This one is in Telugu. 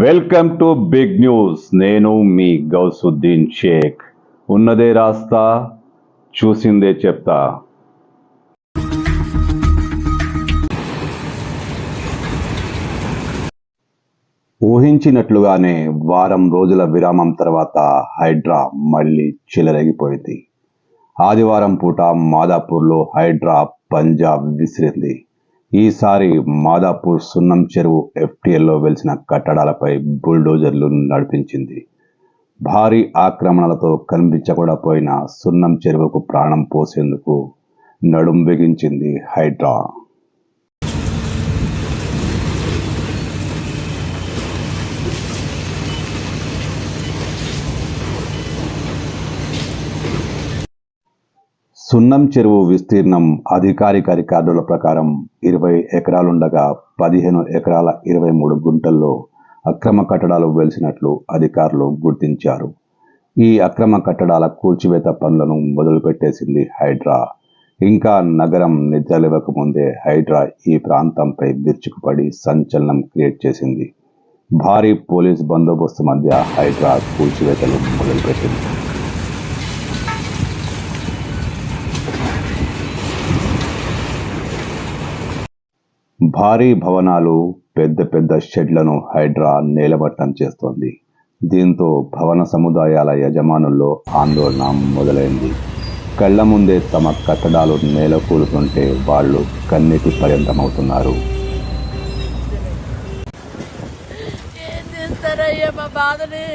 Welcome to big news. నేను మీ గౌసుద్దీన్ షేక్. ఉన్నదే రాస్తా చూసిందే చెప్తా. ఊహించినట్లుగానే వారం రోజుల విరామం తర్వాత హైడ్రా మళ్ళీ చిలరగిపోయింది. ఆదివారం పూట మాదాపూర్లో హైడ్రా పంజాబ్ విసిరింది. ఈసారి మాదాపూర్ సున్నం చెరువు ఎఫ్టీఎల్లో వెలిసిన కట్టడాలపై బుల్డోజర్లు నడిపించింది. భారీ ఆక్రమణలతో కనిపించకుండా పోయిన సున్నం చెరువుకు ప్రాణం పోసేందుకు నడుం బిగించింది హైడ్రా. సున్నం చెరువు విస్తీర్ణం అధికారిక రికార్డుల ప్రకారం ఇరవై ఎకరాలుండగా పదిహేను ఎకరాల ఇరవై మూడు గుంటల్లో అక్రమ కట్టడాలు వెలిసినట్లు అధికారులు గుర్తించారు. ఈ అక్రమ కట్టడాల కూల్చివేత పనులను మొదలుపెట్టేసింది హైడ్రా. ఇంకా నగరం నిద్రలేవక ముందే హైడ్రా ఈ ప్రాంతంపై విరుచుకుపడి సంచలనం క్రియేట్ చేసింది. భారీ పోలీస్ బందోబస్తు మధ్య హైడ్రా కూల్చివేతలు మొదలుపెట్టింది. భారీ భవనాలు పెద్ద పెద్ద షెడ్లను హైడ్రా నేలమట్టం చేస్తోంది. దీంతో భవన సముదాయాల యజమానుల్లో ఆందోళన మొదలైంది. కళ్ళ ముందే తమ కట్టడాలు నేలకూలుతుంటే వాళ్ళు కన్నీటి పర్యంతమవుతున్నారు. ఏం చేస్తారయ్యా మా బాధని?